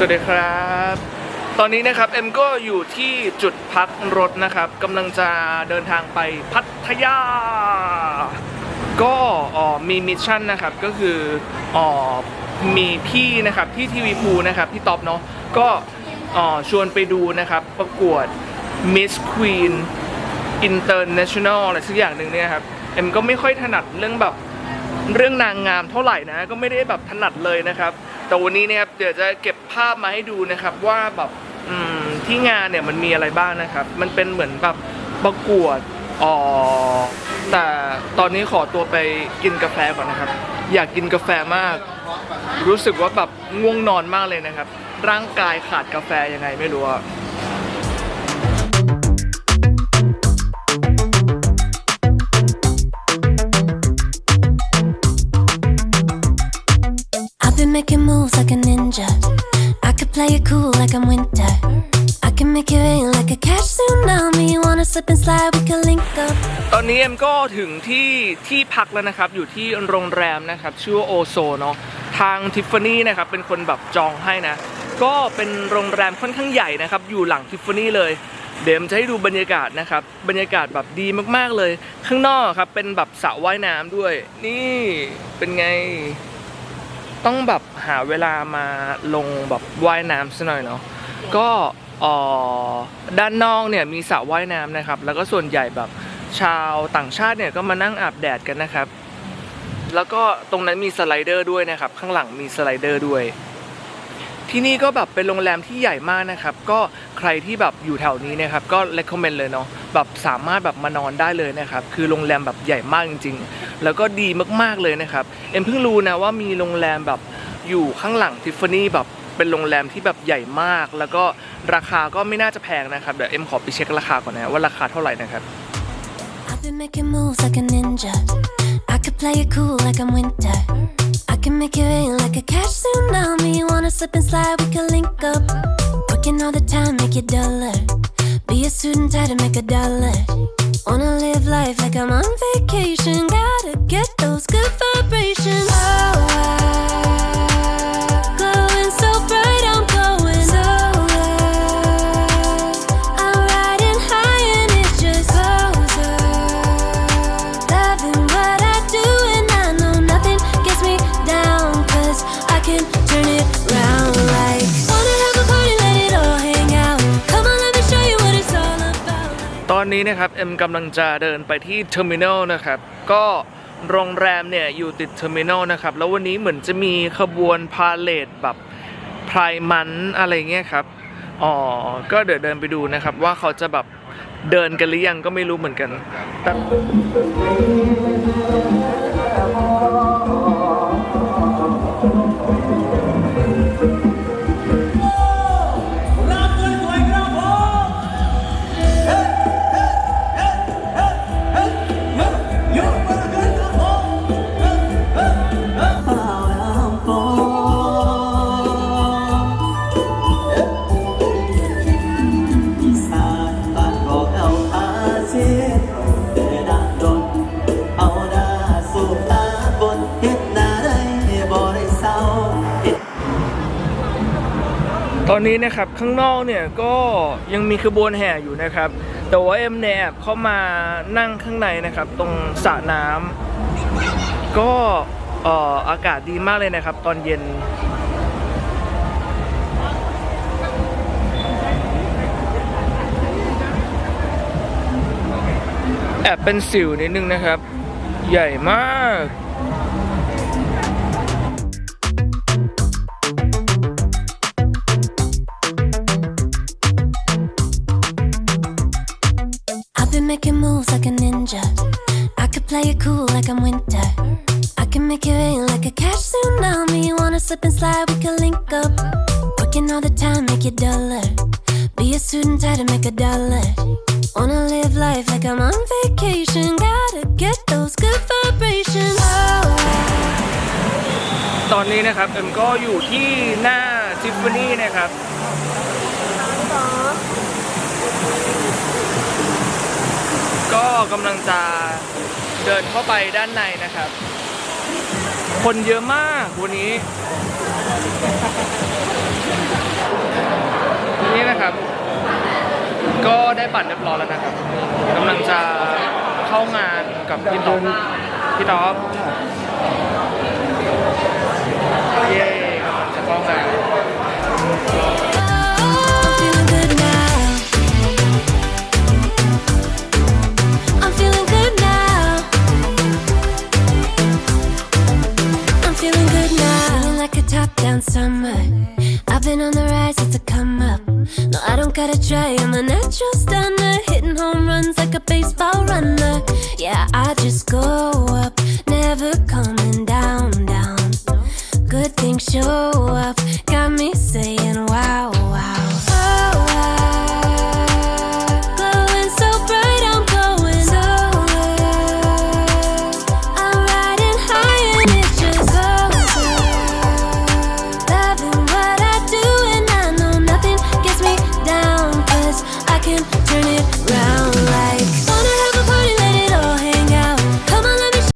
สวัสดีครับ ตอนนี้นะครับเอ็มก็อยู่ที่จุดพักรถนะครับกำลังจะเดินทางไปพัทยา ก็มีมิชชั่นนะครับก็คืออมีพี่นะครับที่ทีวีพูนะครับพี่ต๊อบเนาะก็ชวนไปดูนะครับประกวด Miss Queen International อะไรสักอย่างหนึ่งเนี่ยครับเอ็มก็ไม่ค่อยถนัดเรื่องแบบเรื่องนางงามเท่าไหร่นะก็ไม่ได้แบบถนัดเลยนะครับ แต่วันนี้เนี่ยครับเดี๋ยวจะเก็บภาพมาให้ดูนะครับว่าแบบอืมที่งานเนี่ยมันมีอะไรบ้างนะครับ มันเป็นเหมือนแบบประกวดอ๋อแต่ตอนนี้ขอตัวไปกินกาแฟก่อนนะครับ อยากกินกาแฟมาก รู้สึกว่าแบบง่วงนอนมากเลยนะครับ ร่างกายขาดกาแฟยังไงไม่รู้อะ making moves like a ninja. I could play it cool like I'm winter. I can make it rain like a cash tsunami. Wanna slip and slide, we can link up. ตอนนี้เอ็มก็ถึงที่ที่พักแล้วนะครับ อยู่ที่โรงแรมนะครับ ชื่อว่าโอโซเนาะ ทางทิฟฟานี่นะครับ เป็นคนแบบจองให้นะ ก็เป็นโรงแรมค่อนข้างใหญ่นะครับ อยู่หลังทิฟฟานี่เลย เดี๋ยวเอ็มจะให้ดูบรรยากาศนะครับ บรรยากาศแบบดีมากๆเลย ข้างนอกครับ เป็นแบบสระว่ายน้ำด้วย นี่ เป็นไง ต้องแบบหาเวลามาลงแบบว่ายน้ำซะหน่อยเนาะก็อ่อด้านนอกเนี่ยมีสระว่ายน้ำนะครับ แล้วก็ส่วนใหญ่แบบชาวต่างชาติเนี่ยก็มานั่งอาบแดดกันนะครับ แล้วก็ตรงนั้นมีสไลเดอร์ด้วยนะครับ ข้างหลังมีสไลเดอร์ด้วย ที่นี่ก็แบบเป็นโรงแรมที่ใหญ่มากนะครับ ก็ใครที่แบบอยู่แถวนี้นะครับ ก็ recommend เลยเนาะแบบสามารถแบบมานอนได้เลยนะครับ คือโรงแรมแบบใหญ่มากจริง ๆ แล้วก็ดีมากๆเลยนะครับ เอ็มเพิ่งรู้นะว่ามีโรงแรมแบบอยู่ข้างหลังทิฟฟานี่แบบเป็นโรงแรมที่แบบใหญ่มาก แล้วก็ราคาก็ไม่น่าจะแพงนะครับ เดี๋ยวเอ็มขอไปเช็คราคาก่อนนะว่าราคาเท่าไหร่นะครับ I've been making moves like a ninja. I could play it cool like I'm winter. Can make it rain like a cash tsunami. Wanna slip and slide, we can link up. Working all the time, make it duller. Be a student, try to make a dollar. Wanna live life like I'm on vacation. Gotta get those good vibrations. Oh, ตอนนี้นะครับเอ็มกำลังจะเดินไปที่เทอร์มินอลนะครับก็โรงแรมเนี่ยอยู่ติดเทอร์มินอลนะครับแล้ววันนี้เหมือนจะมีขบวนพาเลทแบบพรายมันอะไรเงี้ยครับอ๋อก็เดี๋ยวเดินไปดูนะครับว่าเขาจะแบบเดินกันหรือยังก็ไม่รู้เหมือนกันแต่ ตอนนี้นะครับข้างนอกเนี่ยก็ยังมีขบวนแห่อยู่นะครับ แต่ว่าเอ็มเนี่ยแอบเข้ามานั่งข้างในนะครับ ตรงสระน้ำก็อากาศดีมากเลยนะครับ ตอนเย็นแอบเป็นสิวนิดนึงนะครับ ใหญ่มาก cool like I'm winter. I can make it rain like a cash tsunami. Wanna slip and slide, we can link up. Working all the time, make it dollar. Be a student, try to make a dollar. Wanna live life like I'm on vacation. Gotta get those good vibrations. Oh, ตอนนี้นะครับเอ็มก็อยู่ที่หน้าทิฟฟานี่นะครับ ก็กำลังจะ เดินเข้าไปด้านในนะครับ คนเยอะมากวันนี้ นี่นะครับ ก็ได้บัตรเรียบร้อยแล้วนะครับกำลังจะเข้างานกับพี่ต๊อบพี่ต๊อบ natural stunner. Hitting home runs like a baseball runner. Yeah, I just go